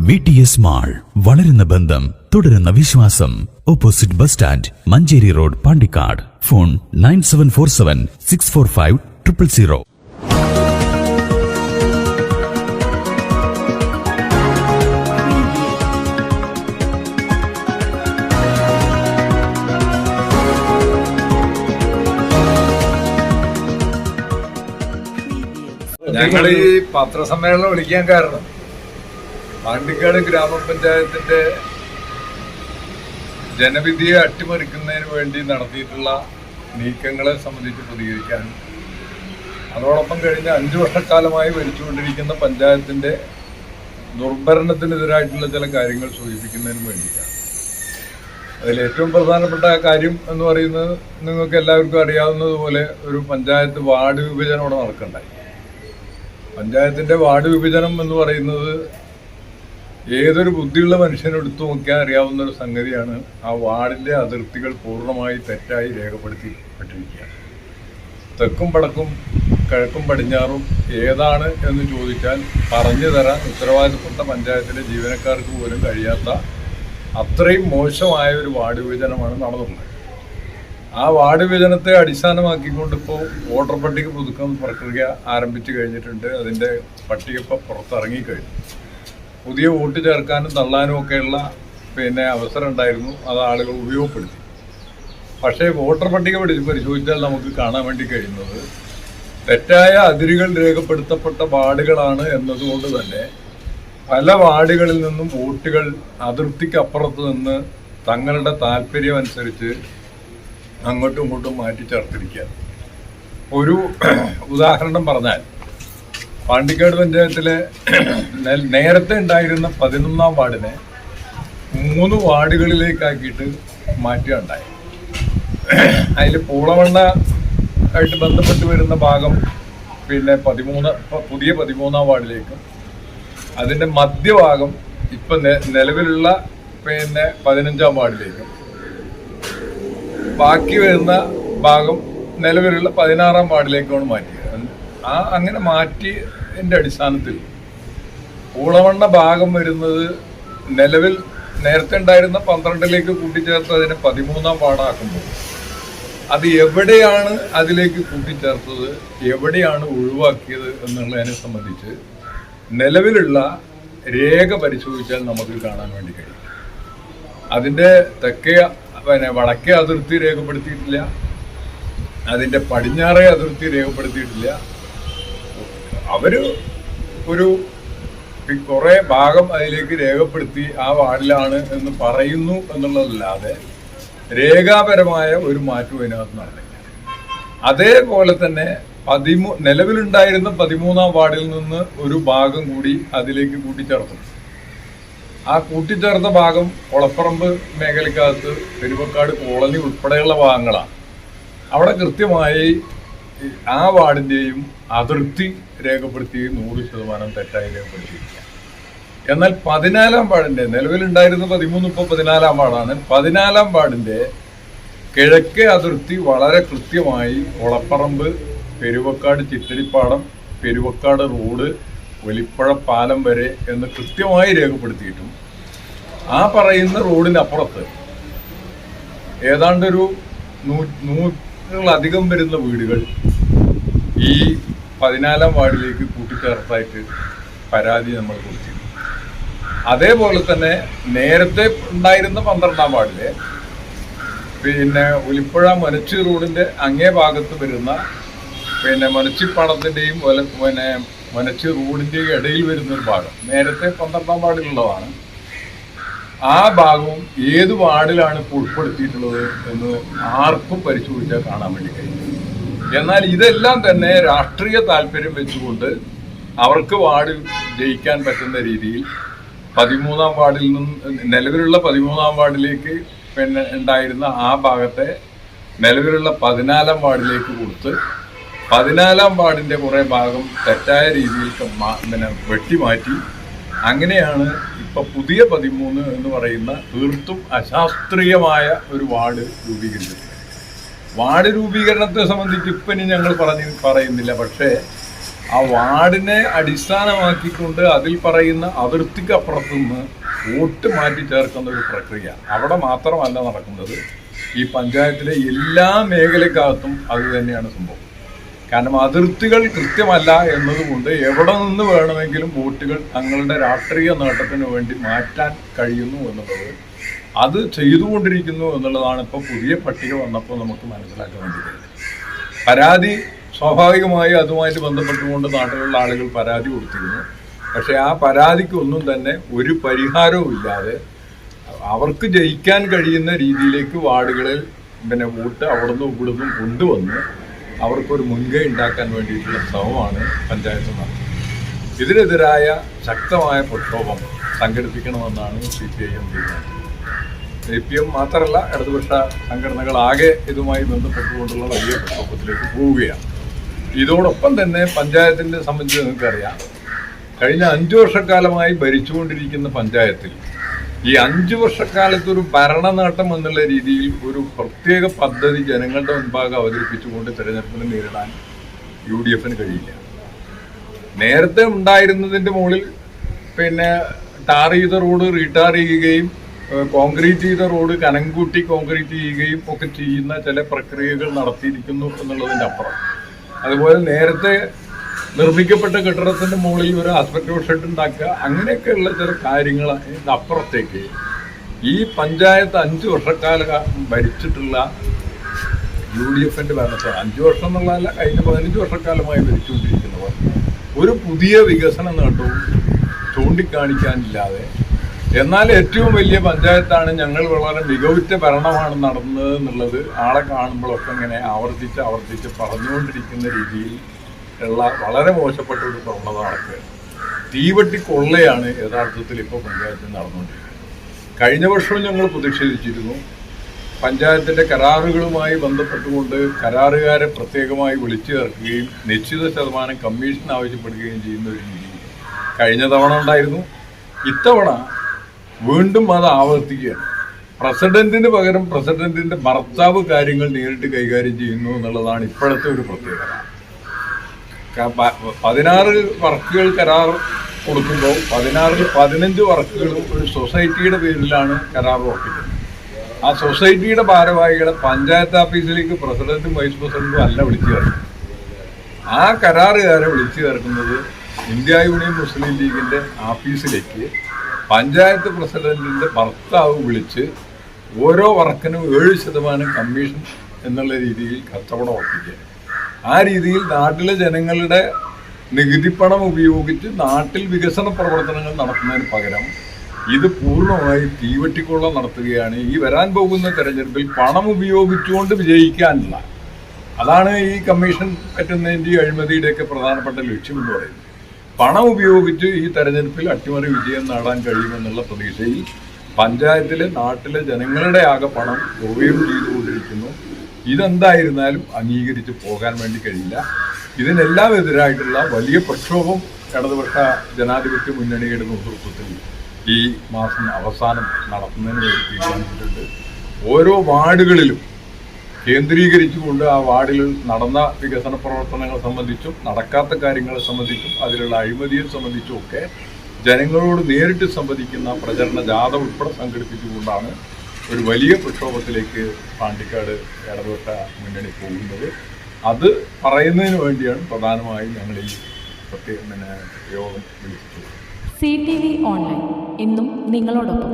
V T S mall വളരുന്ന ബന്ധം തുടരുന്ന വിശ്വാസം. Opposite bus stand Manjeri road Pandikkad. Phone nine seven four seven six four five triple zero. ഞങ്ങൾ ഈ പത്രസമ്മേളനം വിളിക്കാൻ കാരണം പാണ്ടിക്കാട് ഗ്രാമപഞ്ചായത്തിന്റെ ജനവിധിയെ അട്ടിമറിക്കുന്നതിന് വേണ്ടി നടത്തിയിട്ടുള്ള നീക്കങ്ങളെ സംബന്ധിച്ച് പ്രതികരിക്കാൻ അതോടൊപ്പം കഴിഞ്ഞ അഞ്ചു വർഷക്കാലമായി ഭരിച്ചുകൊണ്ടിരിക്കുന്ന പഞ്ചായത്തിന്റെ ദുർഭരണത്തിനെതിരായിട്ടുള്ള ചില കാര്യങ്ങൾ സൂചിപ്പിക്കുന്നതിനും വേണ്ടിയിട്ടാണ്. അതിൽ ഏറ്റവും പ്രധാനപ്പെട്ട കാര്യം എന്ന് പറയുന്നത് നിങ്ങൾക്ക് എല്ലാവർക്കും അറിയാവുന്നതുപോലെ ഒരു പഞ്ചായത്ത് വാർഡ് വിഭജനം അവിടെ നടക്കണ്ടായി. പഞ്ചായത്തിന്റെ വാർഡ് വിഭജനം എന്ന് പറയുന്നത് ഏതൊരു ബുദ്ധിയുള്ള മനുഷ്യനെടുത്തു നോക്കിയാൽ അറിയാവുന്ന ഒരു സംഗതിയാണ് ആ വാർഡിന്റെ അതിർത്തികൾ പൂർണമായി തെറ്റായി രേഖപ്പെടുത്തിപ്പെട്ടിരിക്കുകയാണ് തെക്കും വടക്കും കിഴക്കും പടിഞ്ഞാറും ഏതാണ് എന്ന് ചോദിച്ചാൽ പറഞ്ഞു തരാൻ ഉത്തരവാദിത്തപ്പെട്ട പഞ്ചായത്തിലെ ജീവനക്കാർക്ക് പോലും കഴിയാത്ത അത്രയും മോശമായ ഒരു വാർഡ് വിഭജനമാണ് നടന്നത് ആ വാർഡ് വിഭജനത്തെ അടിസ്ഥാനമാക്കിക്കൊണ്ട് ഇപ്പോൾ വോട്ടർ പട്ടിക പുതുക്കം പ്രക്രിയ ആരംഭിച്ചു കഴിഞ്ഞിട്ടുണ്ട്. അതിന്റെ പട്ടിക ഇപ്പോൾ പുറത്തിറങ്ങിക്കഴിഞ്ഞു. പുതിയ വോട്ട് ചേർക്കാനും തള്ളാനും ഒക്കെയുള്ള പിന്നെ അവസരം ഉണ്ടായിരുന്നു. അത് ആളുകൾ ഉപയോഗപ്പെടുത്തി. പക്ഷേ വോട്ടർ പട്ടിക പരിശോധിച്ചാൽ നമുക്ക് കാണാൻ വേണ്ടി കഴിയുന്നത് തെറ്റായ അതിരുകൾ രേഖപ്പെടുത്തപ്പെട്ട വാർഡുകളാണ് എന്നതുകൊണ്ട് തന്നെ പല വാർഡുകളിൽ നിന്നും വോട്ടുകൾ അതിർത്തിക്കപ്പുറത്ത് നിന്ന് തങ്ങളുടെ താല്പര്യം അനുസരിച്ച് അങ്ങോട്ടും ഇങ്ങോട്ടും മാറ്റി ചേർത്തിരിക്കുക ഒരു ഉദാഹരണം പറഞ്ഞാൽ പാണ്ടിക്കാട് പഞ്ചായത്തിലെ നേരത്തെ ഉണ്ടായിരുന്ന പതിനൊന്നാം വാർഡിനെ മൂന്ന് വാർഡുകളിലേക്കാക്കിയിട്ട് മാറ്റുകയുണ്ടായി അതിൽ പൂളവണ്ണ ആയിട്ട് ബന്ധപ്പെട്ട് വരുന്ന ഭാഗം പിന്നെ പതിമൂന്ന് പുതിയ പതിമൂന്നാം വാർഡിലേക്കും. അതിന്റെ മധ്യഭാഗം ഇപ്പൊ നിലവിലുള്ള പിന്നെ പതിനഞ്ചാം വാർഡിലേക്കും. ബാക്കി വരുന്ന ഭാഗം നിലവിലുള്ള പതിനാറാം വാർഡിലേക്കാണ് മാറ്റിയത്. ആ അങ്ങനെ മാറ്റിയതിന്റെ അടിസ്ഥാനത്തിൽ ഊളവണ്ണ ഭാഗം വരുന്നത് നിലവിൽ നേരത്തെ ഉണ്ടായിരുന്ന പന്ത്രണ്ടിലേക്ക് കൂട്ടിച്ചേർത്ത് അതിനെ പതിമൂന്നാം വാർഡാക്കുമ്പോൾ. അത് എവിടെയാണ് അതിലേക്ക് കൂട്ടിച്ചേർത്തത് എവിടെയാണ് ഒഴിവാക്കിയത് എന്നുള്ളതിനെ സംബന്ധിച്ച് നിലവിലുള്ള രേഖ പരിശോധിച്ചാൽ നമുക്ക് കാണാൻ വേണ്ടി കഴിയും. അതിന്റെ തെക്കേ പിന്നെ വടക്കേ അതിർത്തി രേഖപ്പെടുത്തിയിട്ടില്ല. അതിന്റെ പടിഞ്ഞാറേ അതിർത്തി രേഖപ്പെടുത്തിയിട്ടില്ല. അവർ ഒരു കുറെ ഭാഗം അതിലേക്ക് രേഖപ്പെടുത്തി ആ വാർഡിലാണ് എന്ന് പറയുന്നു എന്നുള്ളതല്ലാതെ രേഖാപരമായ ഒരു മാറ്റവും അതിനകത്ത് നടന്നില്ല. അതേപോലെ തന്നെ പതിമൂ നിലവിലുണ്ടായിരുന്ന പതിമൂന്നാം വാർഡിൽ നിന്ന് ഒരു ഭാഗം കൂടി അതിലേക്ക് കൂട്ടിച്ചേർത്തു ആ കൂട്ടിച്ചേർത്ത ഭാഗം കൊളപ്പറമ്പ് മേഖലക്കകത്ത് പെരുവക്കാട് കോളനി ഉൾപ്പെടെയുള്ള ഭാഗങ്ങളാണ്. അവിടെ കൃത്യമായി ആ വാർഡിന്റെയും അതിർത്തി രേഖപ്പെടുത്തി നൂറ് ശതമാനം തെറ്റായി രേഖപ്പെടുത്തിയിരിക്കുക എന്നാൽ പതിനാലാം വാർഡിന്റെ നിലവിലുണ്ടായിരുന്ന പതിമൂന്ന് ഇപ്പോൾ പതിനാലാം വാർഡാണ്. പതിനാലാം വാർഡിന്റെ കിഴക്കേ അതിർത്തി വളരെ കൃത്യമായി ഒളപ്പറമ്പ് പെരുവക്കാട് ചിത്തിരിപ്പാടം പെരുവക്കാട് റോഡ് വലിപ്പഴ പാലം വരെ എന്ന് കൃത്യമായി രേഖപ്പെടുത്തിയിട്ടും ആ പറയുന്ന റോഡിനപ്പുറത്ത് ഏതാണ്ടൊരു നൂ നൂ- നൂറിലധികം വരുന്ന വീടുകൾ ഈ പതിനാലാം വാർഡിലേക്ക് കൂട്ടിച്ചേർത്തായിട്ട് പരാതി നമ്മൾ കൊടുത്തിരുന്നു. അതേപോലെ തന്നെ നേരത്തെ ഉണ്ടായിരുന്ന പന്ത്രണ്ടാം വാർഡിലെ പിന്നെ ഒലിപ്പുഴ മനച്ചി റോഡിന്റെ അങ്ങേ ഭാഗത്ത് വരുന്ന പിന്നെ മൊനച്ചിപ്പാടത്തിന്റെയും ഒല- പിന്നെ മൊനച്ചി റോഡിന്റെയും ഇടയിൽ വരുന്ന ഒരു ഭാഗം നേരത്തെ പന്ത്രണ്ടാം വാർഡിലുള്ളതാണ്. ആ ഭാഗവും ഏത് വാർഡിലാണ് ഇപ്പോൾ ഉൾപ്പെടുത്തിയിട്ടുള്ളത് എന്ന് ആർക്കും പരിശോധിച്ചാൽ കാണാൻ വേണ്ടി കഴിയും. എന്നാൽ ഇതെല്ലാം തന്നെ രാഷ്ട്രീയ താല്പര്യം വെച്ചുകൊണ്ട് അവർക്ക് വാർഡിൽ ജയിക്കാൻ പറ്റുന്ന രീതിയിൽ പതിമൂന്നാം വാർഡിൽ നിന്ന് നിലവിലുള്ള പതിമൂന്നാം വാർഡിലേക്ക് പിന്നെ ഉണ്ടായിരുന്ന ആ ഭാഗത്തെ നിലവിലുള്ള പതിനാലാം വാർഡിലേക്ക് കൊടുത്ത് പതിനാലാം വാർഡിന്റെ കുറേ ഭാഗം തെറ്റായ രീതിയിൽ പിന്നെ വെട്ടിമാറ്റി അങ്ങനെയാണ് ഇപ്പൊ പുതിയ പതിമൂന്ന് എന്ന് പറയുന്ന തീർത്തും അശാസ്ത്രീയമായ ഒരു വാർഡ് രൂപീകരിച്ചത്. വാർഡ് രൂപീകരണത്തെ സംബന്ധിച്ച് ഇപ്പം ഞങ്ങൾ പറഞ്ഞ് പറയുന്നില്ല. പക്ഷേ ആ വാർഡിനെ അടിസ്ഥാനമാക്കിക്കൊണ്ട് അതിൽ പറയുന്ന അതിർത്തിക്ക് അപ്പുറത്തു നിന്ന് വോട്ട് മാറ്റി ചേർക്കുന്ന ഒരു പ്രക്രിയ. അവിടെ മാത്രമല്ല നടക്കുന്നത്. ഈ പഞ്ചായത്തിലെ എല്ലാ മേഖലക്കകത്തും അത് തന്നെയാണ് സംഭവം. കാരണം അതിർത്തികൾ കൃത്യമല്ല എന്നതുകൊണ്ട് എവിടെ നിന്ന് വേണമെങ്കിലും വോട്ടുകൾ തങ്ങളുടെ രാഷ്ട്രീയ നേട്ടത്തിന് വേണ്ടി മാറ്റാൻ കഴിയുന്നു എന്നുള്ളത് അത് ചെയ്തുകൊണ്ടിരിക്കുന്നു എന്നുള്ളതാണ് ഇപ്പോൾ പുതിയ പട്ടിക വന്നപ്പോൾ നമുക്ക് മനസ്സിലാക്കാൻ വേണ്ടി പരാതി സ്വാഭാവികമായി അതുമായിട്ട് ബന്ധപ്പെട്ടുകൊണ്ട് നാട്ടിലുള്ള ആളുകൾ പരാതി കൊടുത്തിരുന്നു. പക്ഷേ ആ പരാതിക്കൊന്നും തന്നെ ഒരു പരിഹാരവും ഇല്ലാതെ അവർക്ക് ജയിക്കാൻ കഴിയുന്ന രീതിയിലേക്ക് വാർഡുകളിൽ പിന്നെ വോട്ട് അവിടുന്ന് ഇവിടുന്നും കൊണ്ടുവന്ന് അവർക്കൊരു മുൻകൈ ഉണ്ടാക്കാൻ വേണ്ടിയിട്ടുള്ള ശ്രമമാണ് പഞ്ചായത്ത് നടത്തുന്നത്. ഇതിനെതിരായ ശക്തമായ പ്രക്ഷോഭം സംഘടിപ്പിക്കണമെന്നാണ് സി പി ഐ എം തീരുമാനിച്ചത്. സി പി എം മാത്രമല്ല ഇടതുപക്ഷ സംഘടനകളാകെ ഇതുമായി ബന്ധപ്പെട്ടുകൊണ്ടുള്ള വലിയ പ്രക്ഷോഭത്തിലേക്ക് പോവുകയാണ്. ഇതോടൊപ്പം തന്നെ പഞ്ചായത്തിനെ സംബന്ധിച്ച് നിങ്ങൾക്കറിയാം. കഴിഞ്ഞ അഞ്ചു വർഷക്കാലമായി ഭരിച്ചുകൊണ്ടിരിക്കുന്ന പഞ്ചായത്തിൽ ഈ അഞ്ചു വർഷക്കാലത്ത് ഒരു ഭരണനേട്ടം എന്നുള്ള രീതിയിൽ ഒരു പ്രത്യേക പദ്ധതി ജനങ്ങളുടെ മുൻപാകെ അവതരിപ്പിച്ചുകൊണ്ട് തെരഞ്ഞെടുപ്പിനെ നേരിടാൻ യു ഡി എഫിന് കഴിയില്ല. നേരത്തെ ഉണ്ടായിരുന്നതിന്റെ മുകളിൽ പിന്നെ ടാർ ചെയ്ത റോഡ് റീടാർ ചെയ്യുകയും കോൺക്രീറ്റ് ചെയ്ത റോഡ് കനംകൂട്ടി കോൺക്രീറ്റ് ചെയ്യുകയും ഒക്കെ ചെയ്യുന്ന ചില പ്രക്രിയകൾ നടത്തിയിരിക്കുന്നു എന്നുള്ളതിന്റെ അപ്പുറം. അതുപോലെ നേരത്തെ നിർമ്മിക്കപ്പെട്ട കെട്ടിടത്തിന്റെ മുകളിൽ ഒരു ആസ്പെക്ടോ ഷെഡ് ഉണ്ടാക്കുക. അങ്ങനെയൊക്കെയുള്ള ചില കാര്യങ്ങൾ അപ്പുറത്തേക്ക് ഈ പഞ്ചായത്ത് അഞ്ച് വർഷക്കാലം ഭരിച്ചിട്ടുള്ള യു ഡി എഫിന്റെ ഭരണത്തിൽ അഞ്ചു വർഷം എന്നുള്ളതല്ല കഴിഞ്ഞ പതിനഞ്ച് വർഷക്കാലമായി ഭരിച്ചുകൊണ്ടിരിക്കുന്നവർ ഒരു പുതിയ വികസന നേട്ടവും ചൂണ്ടിക്കാണിക്കാനില്ലാതെ. എന്നാൽ ഏറ്റവും വലിയ പഞ്ചായത്താണ് ഞങ്ങൾ വളരെ മികവുറ്റ ഭരണമാണ് നടന്നത് എന്നുള്ളത് ആളെ കാണുമ്പോഴൊക്കെ ഇങ്ങനെ ആവർത്തിച്ച് ആവർത്തിച്ച് പറഞ്ഞുകൊണ്ടിരിക്കുന്ന രീതിയിൽ ഉള്ള വളരെ മോശപ്പെട്ട ഒരു പ്രവണത നടക്കുക. തീവട്ടി കൊള്ളയാണ് യഥാർത്ഥത്തിൽ ഇപ്പോൾ പഞ്ചായത്തിൽ നടന്നുകൊണ്ടിരിക്കുന്നത്. കഴിഞ്ഞ വർഷവും ഞങ്ങൾ പ്രതിഷേധിച്ചിരുന്നു. പഞ്ചായത്തിന്റെ കരാറുകളുമായി ബന്ധപ്പെട്ടുകൊണ്ട് കരാറുകാരെ പ്രത്യേകമായി വിളിച്ചു ചേർക്കുകയും നിശ്ചിത ശതമാനം കമ്മീഷൻ ആവശ്യപ്പെടുകയും ചെയ്യുന്ന ഒരു രീതി കഴിഞ്ഞ തവണ ഉണ്ടായിരുന്നു. ഇത്തവണ വീണ്ടും അത് ആവർത്തിക്കുകയാണ്. പ്രസിഡന്റിന് പകരം പ്രസിഡന്റിന്റെ ഭർത്താവ് കാര്യങ്ങൾ നേരിട്ട് കൈകാര്യം ചെയ്യുന്നു എന്നുള്ളതാണ് ഇപ്പോഴത്തെ ഒരു പ്രത്യേകത. പതിനാറ് വർക്കുകൾ കരാർ കൊടുക്കുമ്പോൾ പതിനാറിൽ പതിനഞ്ച് വർക്കുകളും ഒരു സൊസൈറ്റിയുടെ പേരിലാണ് കരാർ ഉറപ്പിക്കുന്നത്. ആ സൊസൈറ്റിയുടെ ഭാരവാഹികളെ പഞ്ചായത്ത് ഓഫീസിലേക്ക് പ്രസിഡന്റും വൈസ് പ്രസിഡന്റും അല്ല വിളിച്ചു ചേർക്കുന്നത്. ആ കരാറുകാരെ വിളിച്ചു ചേർക്കുന്നത് ഇന്ത്യ യൂണിയൻ മുസ്ലിം ലീഗിന്റെ ഓഫീസിലേക്ക് പഞ്ചായത്ത് പ്രസിഡന്റിന്റെ ഭർത്താവ് വിളിച്ച് ഓരോ വർക്കിനും ഏഴ് ശതമാനം കമ്മീഷൻ എന്നുള്ള രീതിയിൽ കച്ചവടം ഉറപ്പിക്കുക ആ രീതിയിൽ നാട്ടിലെ ജനങ്ങളുടെ നികുതി പണം ഉപയോഗിച്ച് നാട്ടിൽ വികസന പ്രവർത്തനങ്ങൾ നടത്തുന്നതിന് പകരം ഇത് പൂർണമായി തീവട്ടിക്കൊള്ള നടത്തുകയാണ്. ഈ വരാൻ പോകുന്ന തെരഞ്ഞെടുപ്പിൽ പണം ഉപയോഗിച്ചുകൊണ്ട് വിജയിക്കാനുള്ള അതാണ് ഈ കമ്മീഷൻ പറ്റുന്നതിന്റെ അഴിമതിയുടെയൊക്കെ പ്രധാനപ്പെട്ട ലക്ഷ്യമെന്ന് പറയുന്നത്. പണം ഉപയോഗിച്ച് ഈ തെരഞ്ഞെടുപ്പിൽ അട്ടിമറി വിജയം നേടാൻ കഴിയുമെന്നുള്ള പ്രതീക്ഷയിൽ പഞ്ചായത്തിലെ നാട്ടിലെ ജനങ്ങളുടെ ആകെ പണം ദുർവ്യയം ചെയ്തുകൊണ്ടിരിക്കുന്നു ഇതെന്തായിരുന്നാലും അംഗീകരിച്ച് പോകാൻ വേണ്ടി കഴിയില്ല. ഇതിനെല്ലാം എതിരായിട്ടുള്ള വലിയ പ്രക്ഷോഭം ഇടതുപക്ഷ ജനാധിപത്യ മുന്നണിയുടെ നേതൃത്വത്തിൽ ഈ മാസം അവസാനം നടത്തുന്നതിന് വേണ്ടി തീരുമാനിച്ചിട്ടുണ്ട്. ഓരോ വാർഡുകളിലും കേന്ദ്രീകരിച്ചുകൊണ്ട് ആ വാർഡിൽ നടന്ന വികസന പ്രവർത്തനങ്ങൾ സംബന്ധിച്ചും നടക്കാത്ത കാര്യങ്ങളെ സംബന്ധിച്ചും അതിലുള്ള അഴിമതിയെ സംബന്ധിച്ചും ഒക്കെ ജനങ്ങളോട് നേരിട്ട് സംവദിക്കുന്ന പ്രചരണ ജാഥ ഉൾപ്പെടെ സംഘടിപ്പിച്ചുകൊണ്ടാണ് ഒരു വലിയ പ്രക്ഷോഭത്തിലേക്ക് പാണ്ടിക്കാട് ഇടപെട്ട മുന്നണി പോകുന്നത്. അത് പറയുന്നതിന് വേണ്ടിയാണ് പ്രധാനമായും ഞങ്ങൾ ഈ പ്രത്യേക യോഗം വിളിച്ചത്. C T V online. എന്നും നിങ്ങളോടൊപ്പം.